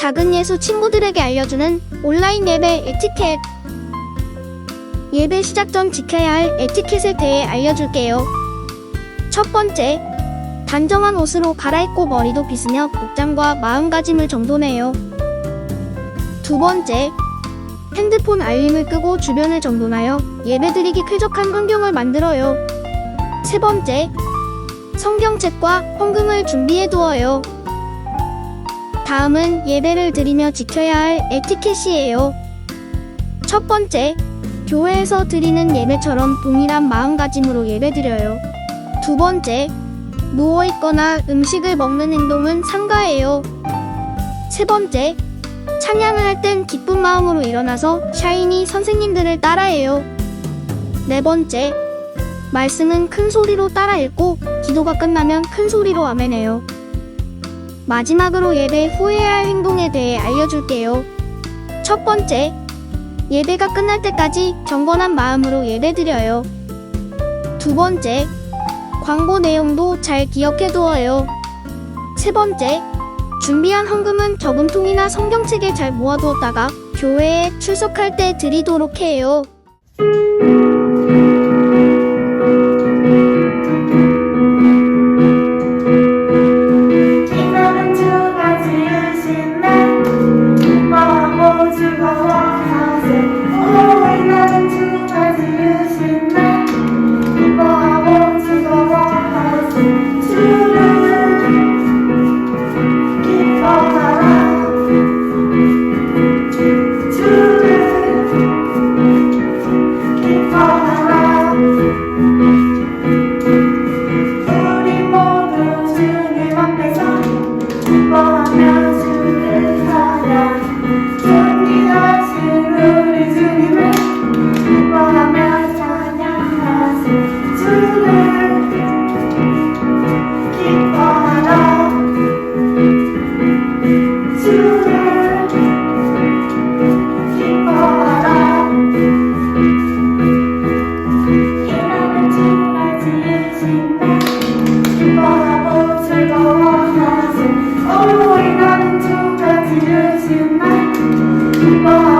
작은 예수 친구들에게 알려주는 온라인 예배 에티켓. 예배 시작 전 지켜야 할 에티켓에 대해 알려줄게요. 첫 번째, 단정한 옷으로 갈아입고 머리도 빗으며 복장과 마음가짐을 정돈해요. 두 번째, 핸드폰 알림을 끄고 주변을 정돈하여 예배드리기 쾌적한 환경을 만들어요. 세 번째, 성경책과 헌금을 준비해 두어요. 다음은 예배를 드리며 지켜야 할 에티켓이에요. 첫 번째, 교회에서 드리는 예배처럼 동일한 마음가짐으로 예배드려요. 두 번째, 누워있거나 음식을 먹는 행동은 삼가해요. 세 번째, 찬양을 할 땐 기쁜 마음으로 일어나서 샤이니 선생님들을 따라해요. 네 번째, 말씀은 큰 소리로 따라 읽고 기도가 끝나면 큰 소리로 아멘해요. 마지막으로 예배 후에야 할 행동에 대해 알려줄게요. 첫 번째, 예배가 끝날 때까지 경건한 마음으로 예배드려요. 두 번째, 광고 내용도 잘 기억해 두어요. 세 번째, 준비한 헌금은 저금통이나 성경책에 잘 모아두었다가 교회에 출석할 때 드리도록 해요. Bye.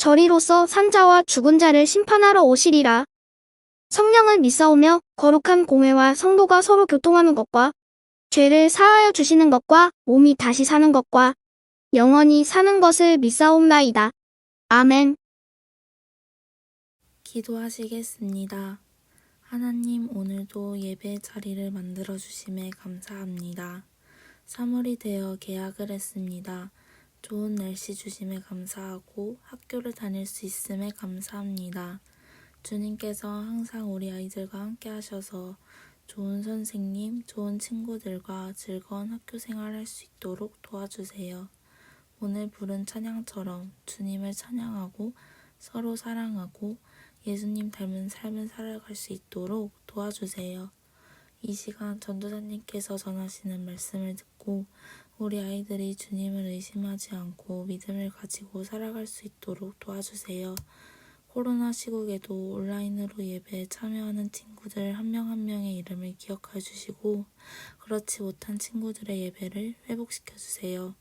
저리로서 산자와 죽은 자를 심판하러 오시리라. 성령을 믿사오며 거룩한 공회와 성도가 서로 교통하는 것과 죄를 사하여 주시는 것과 몸이 다시 사는 것과 영원히 사는 것을 믿사옵나이다. 아멘. 기도하시겠습니다. 하나님, 오늘도 예배 자리를 만들어 주심에 감사합니다. 3월이 되어 개학을 했습니다. 좋은 날씨 주심에 감사하고 학교를 다닐 수 있음에 감사합니다. 주님께서 항상 우리 아이들과 함께 하셔서 좋은 선생님, 좋은 친구들과 즐거운 학교 생활할 수 있도록 도와주세요. 오늘 부른 찬양처럼 주님을 찬양하고 서로 사랑하고 예수님 닮은 삶을 살아갈 수 있도록 도와주세요. 이 시간 전도사님께서 전하시는 말씀을 듣고 우리 아이들이 주님을 의심하지 않고 믿음을 가지고 살아갈 수 있도록 도와주세요. 코로나 시국에도 온라인으로 예배에 참여하는 친구들 한 명한 명의 이름을 기억해 주시고 그렇지 못한 친구들의 예배를 회복시켜 주세요.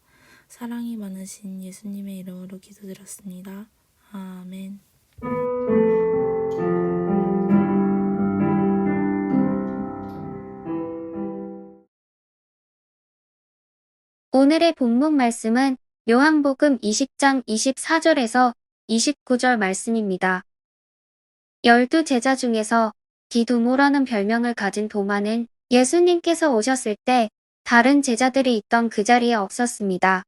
사랑이 많으신 예수님의 이름으로 기도드렸습니다. 아멘. 오늘의 본문 말씀은 요한복음 20장 24절에서 29절 말씀입니다. 열두 제자 중에서 디두모라는 별명을 가진 도마는 예수님께서 오셨을 때 다른 제자들이 있던 그 자리에 없었습니다.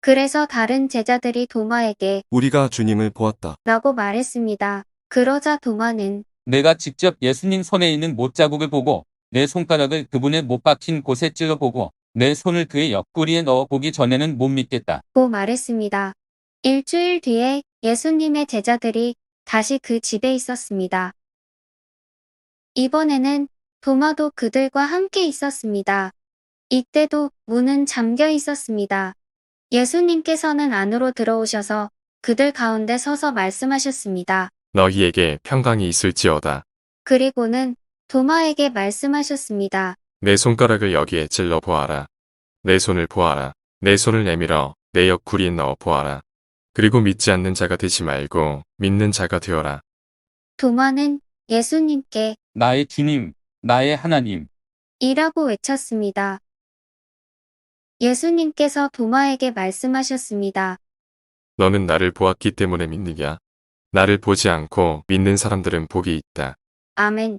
그래서 다른 제자들이 도마에게 우리가 주님을 보았다. 라고 말했습니다. 그러자 도마는 내가 직접 예수님 손에 있는 못자국을 보고 내 손가락을 그분의 못 박힌 곳에 찔러보고 내 손을 그의 옆구리에 넣어 보기 전에는 못 믿겠다. 고 말했습니다. 일주일 뒤에 예수님의 제자들이 다시 그 집에 있었습니다. 이번에는 도마도 그들과 함께 있었습니다. 이때도 문은 잠겨 있었습니다. 예수님께서는 안으로 들어오셔서 그들 가운데 서서 말씀하셨습니다. 너희에게 평강이 있을지어다. 그리고는 도마에게 말씀하셨습니다. 내 손가락을 여기에 찔러 보아라. 내 손을 보아라. 내 손을 내밀어 내 옆구리에 넣어 보아라. 그리고 믿지 않는 자가 되지 말고 믿는 자가 되어라. 도마는 예수님께 나의 주님, 나의 하나님. 이라고 외쳤습니다. 예수님께서 도마에게 말씀하셨습니다. 너는 나를 보았기 때문에 믿느냐? 나를 보지 않고 믿는 사람들은 복이 있다. 아멘.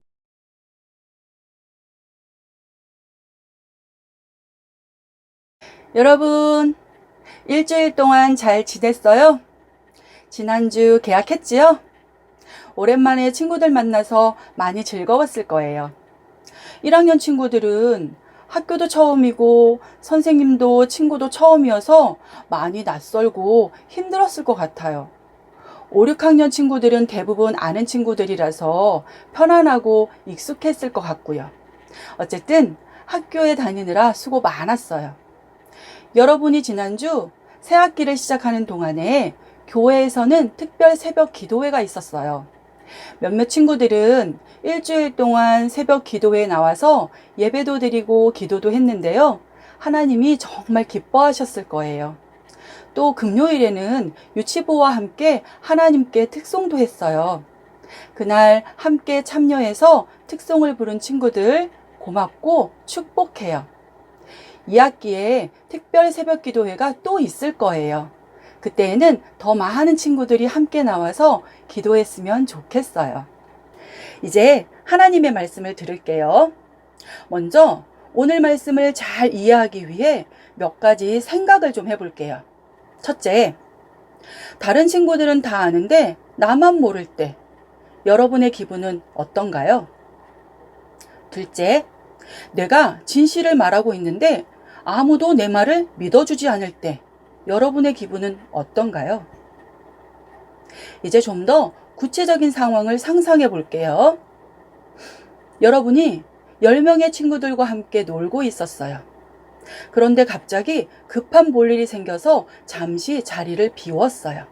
여러분, 일주일 동안 잘 지냈어요? 지난주 계약했지요? 오랜만에 친구들 만나서 많이 즐거웠을 거예요. 1학년 친구들은 학교도 처음이고 선생님도 친구도 처음이어서 많이 낯설고 힘들었을 것 같아요. 5, 6학년 친구들은 대부분 아는 친구들이라서 편안하고 익숙했을 것 같고요. 어쨌든 학교에 다니느라 수고 많았어요. 여러분이 지난주 새 학기를 시작하는 동안에 교회에서는 특별 새벽 기도회가 있었어요. 몇몇 친구들은 일주일 동안 새벽 기도회에 나와서 예배도 드리고 기도도 했는데요. 하나님이 정말 기뻐하셨을 거예요. 또 금요일에는 유치부와 함께 하나님께 특송도 했어요. 그날 함께 참여해서 특송을 부른 친구들 고맙고 축복해요. 2학기에 특별 새벽 기도회가 또 있을 거예요. 그때에는 더 많은 친구들이 함께 나와서 기도했으면 좋겠어요. 이제 하나님의 말씀을 들을게요. 먼저 오늘 말씀을 잘 이해하기 위해 몇 가지 생각을 좀 해볼게요. 첫째, 다른 친구들은 다 아는데 나만 모를 때 여러분의 기분은 어떤가요? 둘째, 내가 진실을 말하고 있는데 아무도 내 말을 믿어주지 않을 때 여러분의 기분은 어떤가요? 이제 좀 더 구체적인 상황을 상상해 볼게요. 여러분이 10명의 친구들과 함께 놀고 있었어요. 그런데 갑자기 급한 볼일이 생겨서 잠시 자리를 비웠어요.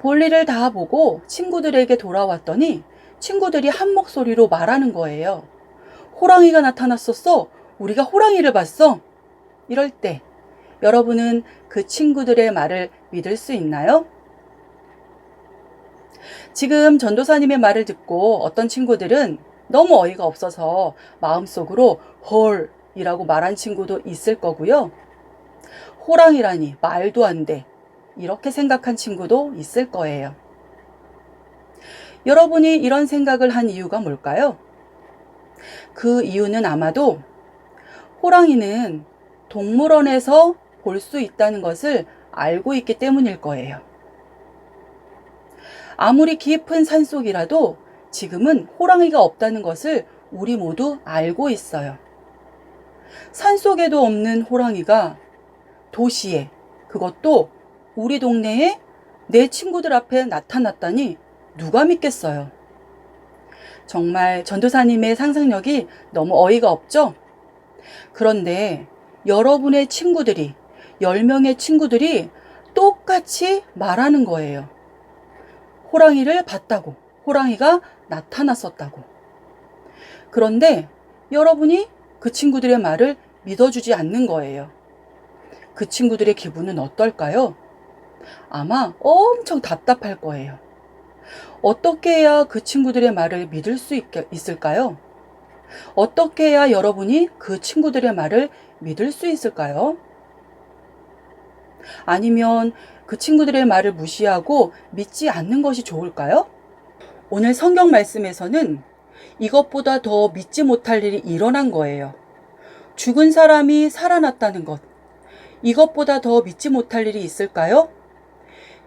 볼일을 다 보고 친구들에게 돌아왔더니 친구들이 한 목소리로 말하는 거예요. 호랑이가 나타났었어. 우리가 호랑이를 봤어. 이럴 때 여러분은 그 친구들의 말을 믿을 수 있나요? 지금 전도사님의 말을 듣고 어떤 친구들은 너무 어이가 없어서 마음속으로 헐 이라고 말한 친구도 있을 거고요. 호랑이라니 말도 안 돼. 이렇게 생각한 친구도 있을 거예요. 여러분이 이런 생각을 한 이유가 뭘까요? 그 이유는 아마도 호랑이는 동물원에서 볼 수 있다는 것을 알고 있기 때문일 거예요. 아무리 깊은 산속이라도 지금은 호랑이가 없다는 것을 우리 모두 알고 있어요. 산속에도 없는 호랑이가 도시에, 그것도 우리 동네에 내 친구들 앞에 나타났다니 누가 믿겠어요? 정말 전도사님의 상상력이 너무 어이가 없죠? 그런데 여러분의 친구들이, 10명의 친구들이 똑같이 말하는 거예요. 호랑이를 봤다고, 호랑이가 나타났었다고. 그런데 여러분이 그 친구들의 말을 믿어주지 않는 거예요. 그 친구들의 기분은 어떨까요? 아마 엄청 답답할 거예요. 어떻게 해야 그 친구들의 말을 믿을 수 있, 있을까요? 어떻게 해야 여러분이 그 친구들의 말을 믿을 수 있을까요? 아니면 그 친구들의 말을 무시하고 믿지 않는 것이 좋을까요? 오늘 성경 말씀에서는 이것보다 더 믿지 못할 일이 일어난 거예요. 죽은 사람이 살아났다는 것. 이것보다 더 믿지 못할 일이 있을까요?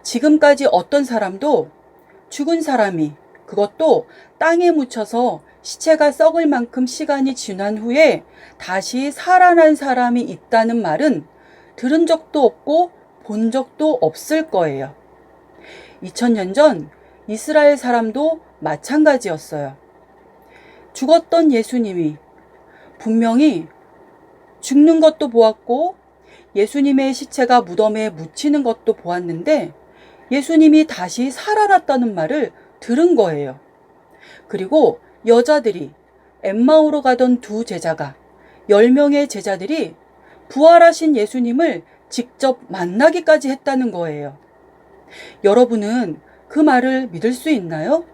지금까지 어떤 사람도 죽은 사람이 그것도 땅에 묻혀서 시체가 썩을 만큼 시간이 지난 후에 다시 살아난 사람이 있다는 말은 들은 적도 없고 본 적도 없을 거예요. 2000년 전 이스라엘 사람도 마찬가지였어요. 죽었던 예수님이 분명히 죽는 것도 보았고 예수님의 시체가 무덤에 묻히는 것도 보았는데 예수님이 다시 살아났다는 말을 들은 거예요. 그리고 여자들이 엠마오로 가던 두 제자가 10명의 제자들이 부활하신 예수님을 직접 만나기까지 했다는 거예요. 여러분은 그 말을 믿을 수 있나요?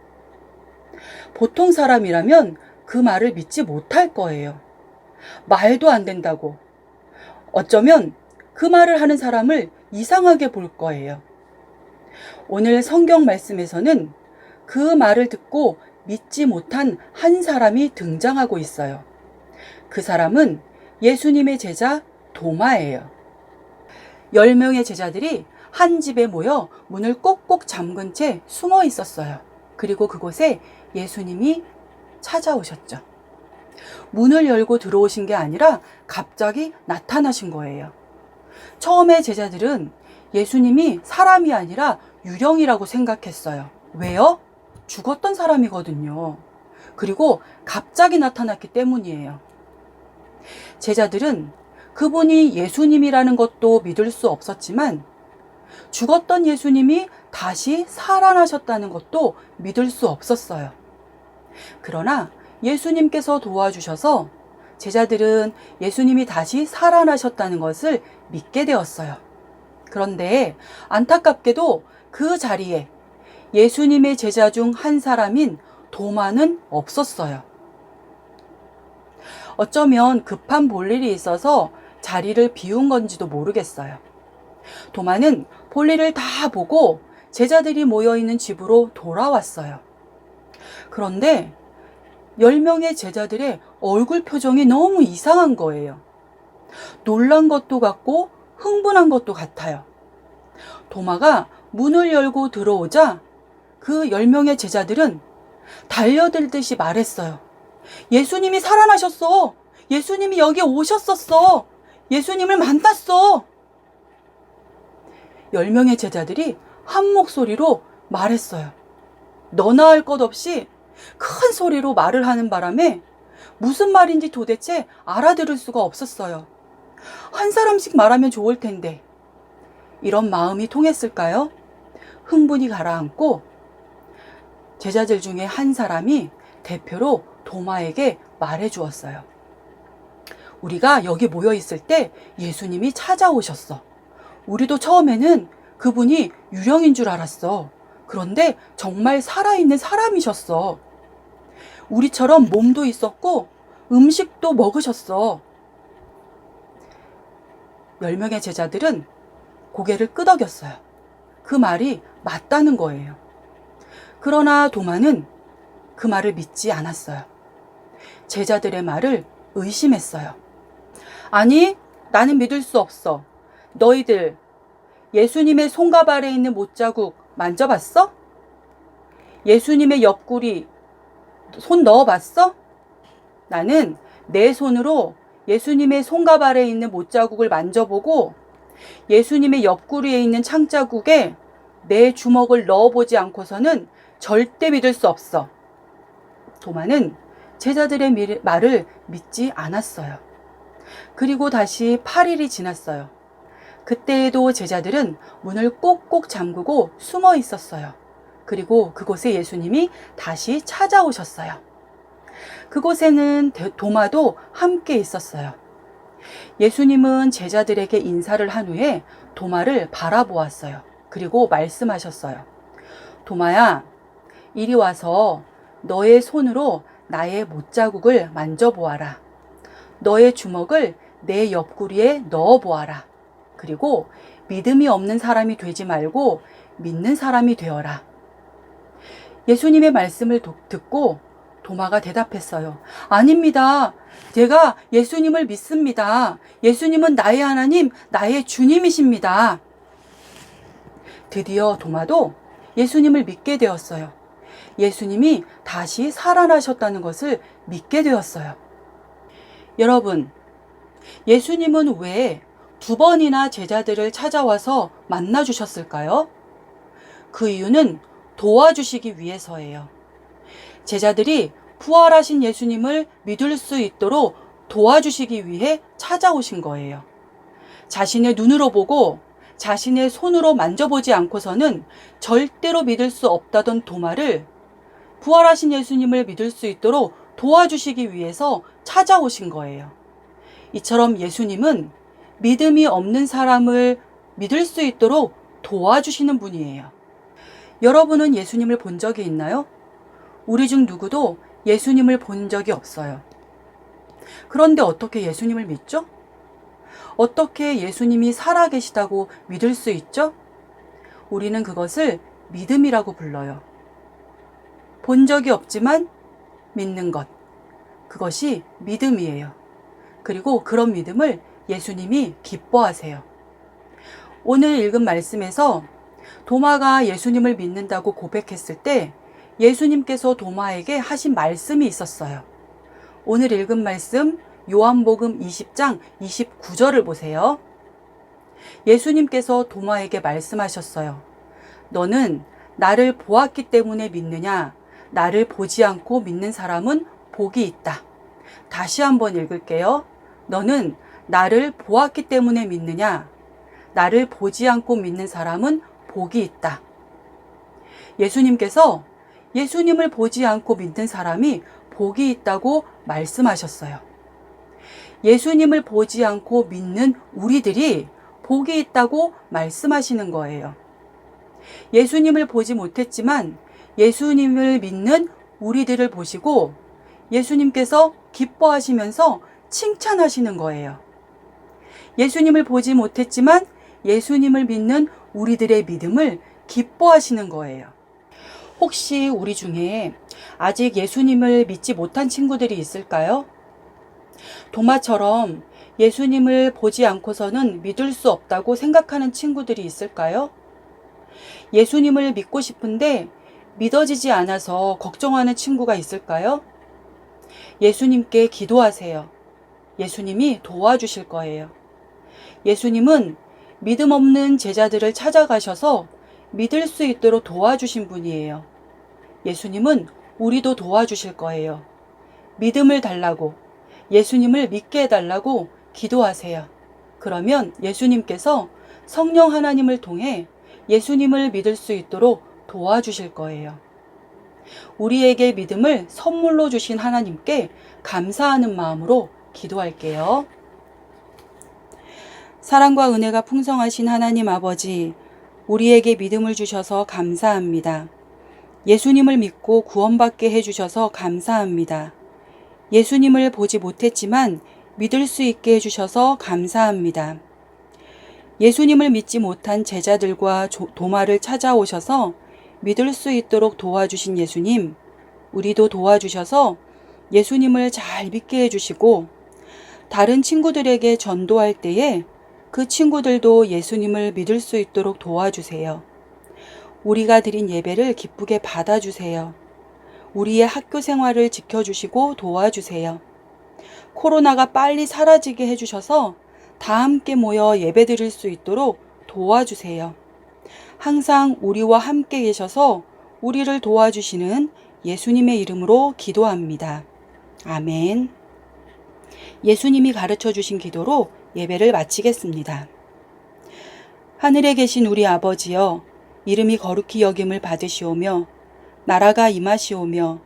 보통 사람이라면 그 말을 믿지 못할 거예요. 말도 안 된다고. 어쩌면 그 말을 하는 사람을 이상하게 볼 거예요. 오늘 성경 말씀에서는 그 말을 듣고 믿지 못한 한 사람이 등장하고 있어요. 그 사람은 예수님의 제자 도마예요. 10명의 제자들이 한 집에 모여 문을 꼭꼭 잠근 채 숨어 있었어요. 그리고 그곳에 예수님이 찾아오셨죠. 문을 열고 들어오신 게 아니라 갑자기 나타나신 거예요. 처음에 제자들은 예수님이 사람이 아니라 유령이라고 생각했어요. 왜요? 죽었던 사람이거든요. 그리고 갑자기 나타났기 때문이에요. 제자들은 그분이 예수님이라는 것도 믿을 수 없었지만 죽었던 예수님이 다시 살아나셨다는 것도 믿을 수 없었어요. 그러나 예수님께서 도와주셔서 제자들은 예수님이 다시 살아나셨다는 것을 믿게 되었어요. 그런데 안타깝게도 그 자리에 예수님의 제자 중 한 사람인 도마는 없었어요. 어쩌면 급한 볼일이 있어서 자리를 비운 건지도 모르겠어요. 도마는 볼일을 다 보고 제자들이 모여 있는 집으로 돌아왔어요. 그런데 10명의 제자들의 얼굴 표정이 너무 이상한 거예요. 놀란 것도 같고 흥분한 것도 같아요. 도마가 문을 열고 들어오자 그 10명의 제자들은 달려들듯이 말했어요. 예수님이 살아나셨어. 예수님이 여기 오셨었어. 예수님을 만났어. 10명의 제자들이 한 목소리로 말했어요. 너나 할 것 없이 큰 소리로 말을 하는 바람에 무슨 말인지 도대체 알아들을 수가 없었어요. 한 사람씩 말하면 좋을 텐데. 이런 마음이 통했을까요? 흥분이 가라앉고 제자들 중에 한 사람이 대표로 도마에게 말해 주었어요. 우리가 여기 모여 있을 때 예수님이 찾아오셨어. 우리도 처음에는 그분이 유령인 줄 알았어. 그런데 정말 살아있는 사람이셨어. 우리처럼 몸도 있었고 음식도 먹으셨어. 열 명의 제자들은 고개를 끄덕였어요. 그 말이 맞다는 거예요. 그러나 도마는 그 말을 믿지 않았어요. 제자들의 말을 의심했어요. 아니, 나는 믿을 수 없어. 너희들 예수님의 손가발에 있는 못자국 만져봤어? 예수님의 옆구리 손 넣어봤어? 나는 내 손으로 예수님의 손가발에 있는 못자국을 만져보고 예수님의 옆구리에 있는 창자국에 내 주먹을 넣어보지 않고서는 절대 믿을 수 없어. 도마는 제자들의 미- 말을 믿지 않았어요. 그리고 다시 8일이 지났어요. 그때에도 제자들은 문을 꼭꼭 잠그고 숨어 있었어요. 그리고 그곳에 예수님이 다시 찾아오셨어요. 그곳에는 대- 도마도 함께 있었어요. 예수님은 제자들에게 인사를 한 후에 도마를 바라보았어요. 그리고 말씀하셨어요. 도마야, 이리 와서 너의 손으로 나의 못자국을 만져보아라. 너의 주먹을 내 옆구리에 넣어보아라. 그리고 믿음이 없는 사람이 되지 말고 믿는 사람이 되어라. 예수님의 말씀을 도- 듣고 도마가 대답했어요. 아닙니다. 제가 예수님을 믿습니다. 예수님은 나의 하나님, 나의 주님이십니다. 드디어 도마도 예수님을 믿게 되었어요. 예수님이 다시 살아나셨다는 것을 믿게 되었어요. 여러분, 예수님은 왜 두 번이나 제자들을 찾아와서 만나 주셨을까요? 그 이유는 도와주시기 위해서예요. 제자들이 부활하신 예수님을 믿을 수 있도록 도와주시기 위해 찾아오신 거예요. 자신의 눈으로 보고 자신의 손으로 만져보지 않고서는 절대로 믿을 수 없다던 도마를 부활하신 예수님을 믿을 수 있도록 도와주시기 위해서 찾아오신 거예요. 이처럼 예수님은 믿음이 없는 사람을 믿을 수 있도록 도와주시는 분이에요. 여러분은 예수님을 본 적이 있나요? 우리 중 누구도 예수님을 본 적이 없어요. 그런데 어떻게 예수님을 믿죠? 어떻게 예수님이 살아계시다고 믿을 수 있죠? 우리는 그것을 믿음이라고 불러요. 본 적이 없지만 믿는 것. 그것이 믿음이에요. 그리고 그런 믿음을 예수님이 기뻐하세요. 오늘 읽은 말씀에서 도마가 예수님을 믿는다고 고백했을 때 예수님께서 도마에게 하신 말씀이 있었어요. 오늘 읽은 말씀 요한복음 20장 29절을 보세요. 예수님께서 도마에게 말씀하셨어요. 너는 나를 보았기 때문에 믿느냐? 나를 보지 않고 믿는 사람은 복이 있다. 다시 한번 읽을게요. 너는 나를 보았기 때문에 믿느냐? 나를 보지 않고 믿는 사람은 복이 있다. 예수님께서 예수님을 보지 않고 믿는 사람이 복이 있다고 말씀하셨어요. 예수님을 보지 않고 믿는 우리들이 복이 있다고 말씀하시는 거예요. 예수님을 보지 못했지만 예수님을 믿는 우리들을 보시고 예수님께서 기뻐하시면서 칭찬하시는 거예요. 예수님을 보지 못했지만 예수님을 믿는 우리들의 믿음을 기뻐하시는 거예요. 혹시 우리 중에 아직 예수님을 믿지 못한 친구들이 있을까요? 도마처럼 예수님을 보지 않고서는 믿을 수 없다고 생각하는 친구들이 있을까요? 예수님을 믿고 싶은데 믿어지지 않아서 걱정하는 친구가 있을까요? 예수님께 기도하세요. 예수님이 도와주실 거예요. 예수님은 믿음 없는 제자들을 찾아가셔서 믿을 수 있도록 도와주신 분이에요. 예수님은 우리도 도와주실 거예요. 믿음을 달라고, 예수님을 믿게 해달라고 기도하세요. 그러면 예수님께서 성령 하나님을 통해 예수님을 믿을 수 있도록 도와주실 거예요. 우리에게 믿음을 선물로 주신 하나님께 감사하는 마음으로 기도할게요. 사랑과 은혜가 풍성하신 하나님 아버지, 우리에게 믿음을 주셔서 감사합니다. 예수님을 믿고 구원받게 해주셔서 감사합니다. 예수님을 보지 못했지만 믿을 수 있게 해주셔서 감사합니다. 예수님을 믿지 못한 제자들과 조- 도마를 찾아오셔서 믿을 수 있도록 도와주신 예수님, 우리도 도와주셔서 예수님을 잘 믿게 해주시고 다른 친구들에게 전도할 때에 그 친구들도 예수님을 믿을 수 있도록 도와주세요. 우리가 드린 예배를 기쁘게 받아주세요. 우리의 학교 생활을 지켜주시고 도와주세요. 코로나가 빨리 사라지게 해주셔서 다 함께 모여 예배 드릴 수 있도록 도와주세요. 항상 우리와 함께 계셔서 우리를 도와주시는 예수님의 이름으로 기도합니다. 아멘. 예수님이 가르쳐 주신 기도로 예배를 마치겠습니다. 하늘에 계신 우리 아버지여, 이름이 거룩히 여김을 받으시오며, 나라가 임하시오며,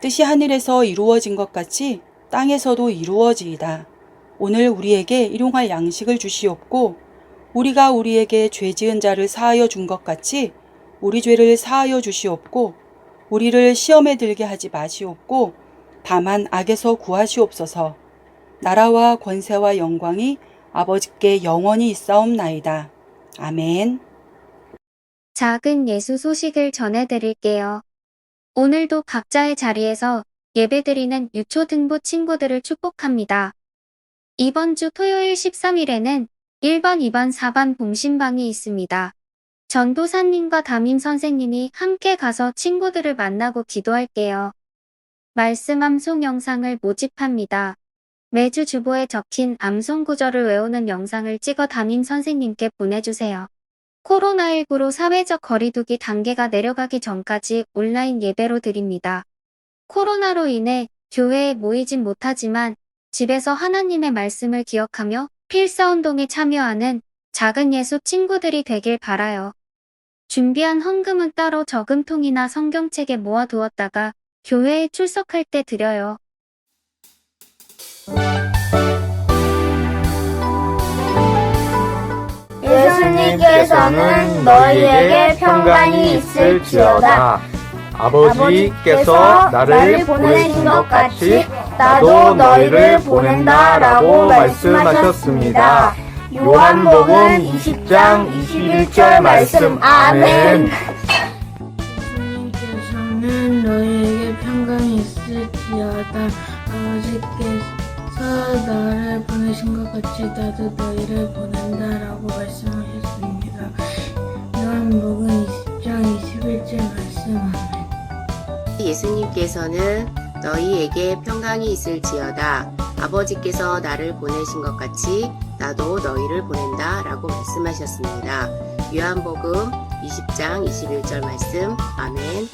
뜻이 하늘에서 이루어진 것 같이 땅에서도 이루어지이다. 오늘 우리에게 일용할 양식을 주시옵고, 우리가 우리에게 죄 지은 자를 사하여 준 것 같이 우리 죄를 사하여 주시옵고, 우리를 시험에 들게 하지 마시옵고, 다만 악에서 구하시옵소서. 나라와 권세와 영광이 아버지께 영원히 있사옵나이다. 아멘. 작은 예수 소식을 전해드릴게요. 오늘도 각자의 자리에서 예배드리는 유초등부 친구들을 축복합니다. 이번 주 토요일 13일에는 1번, 2번, 4반 봉신방이 있습니다. 전도사님과 담임 선생님이 함께 가서 친구들을 만나고 기도할게요. 말씀 암송 영상을 모집합니다. 매주 주보에 적힌 암송 구절을 외우는 영상을 찍어 담임 선생님께 보내주세요. 코로나19로 사회적 거리두기 단계가 내려가기 전까지 온라인 예배로 드립니다. 코로나로 인해 교회에 모이진 못하지만 집에서 하나님의 말씀을 기억하며 필사운동에 참여하는 작은 예수 친구들이 되길 바라요. 준비한 헌금은 따로 저금통이나 성경책에 모아두었다가 교회에 출석할 때 드려요. 예수님께서는 너희에게 평강이 있을지어다. 아버지께서 나를 보내신 것 같이 나도 너희를 보낸다라고 말씀하셨습니다. 요한복음 20장 21절 말씀 아멘. 예수님께서는 너희에게 평강이 있을지어다. 아버지께서 나를 보내신 것 같이 나도 너희를 보낸다라고 말씀하셨습니다. 요한복음 20장 21절 말씀 아멘. 예수님께서는 너희에게 평강이 있을지어다. 아버지께서 나를 보내신 것 같이 나도 너희를 보낸다. 라고 말씀하셨습니다. 요한복음 20장 21절 말씀. 아멘.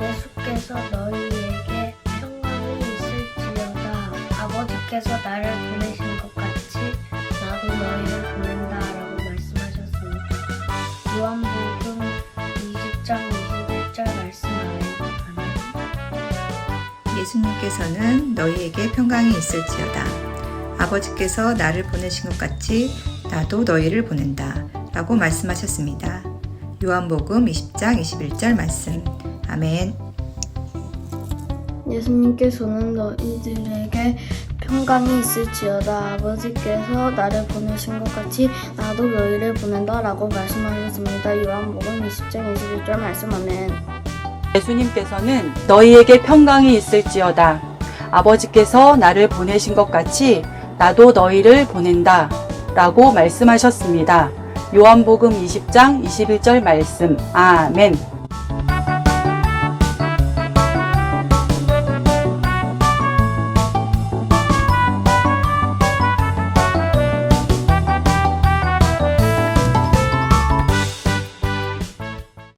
예수께서 너희에게 평강이 있을지어다. 아버지께서 나를 보내신 것 같이 나도 너희를 예수님께서는 너희에게 평강이 있을지어다. 아버지께서 나를 보내신 것 같이 나도 너희를 보낸다. 라고 말씀하셨습니다. 요한복음 20장 21절 말씀. 아멘. 예수님께서는 너희들에게 평강이 있을지어다. 아버지께서 나를 보내신 것 같이 나도 너희를 보낸다 라고 말씀하셨습니다. 요한복음 20장 21절 말씀 아멘. 예수님께서는 너희에게 평강이 있을지어다. 아버지께서 나를 보내신 것 같이 나도 너희를 보낸다. 라고 말씀하셨습니다. 요한복음 20장 21절 말씀. 아멘.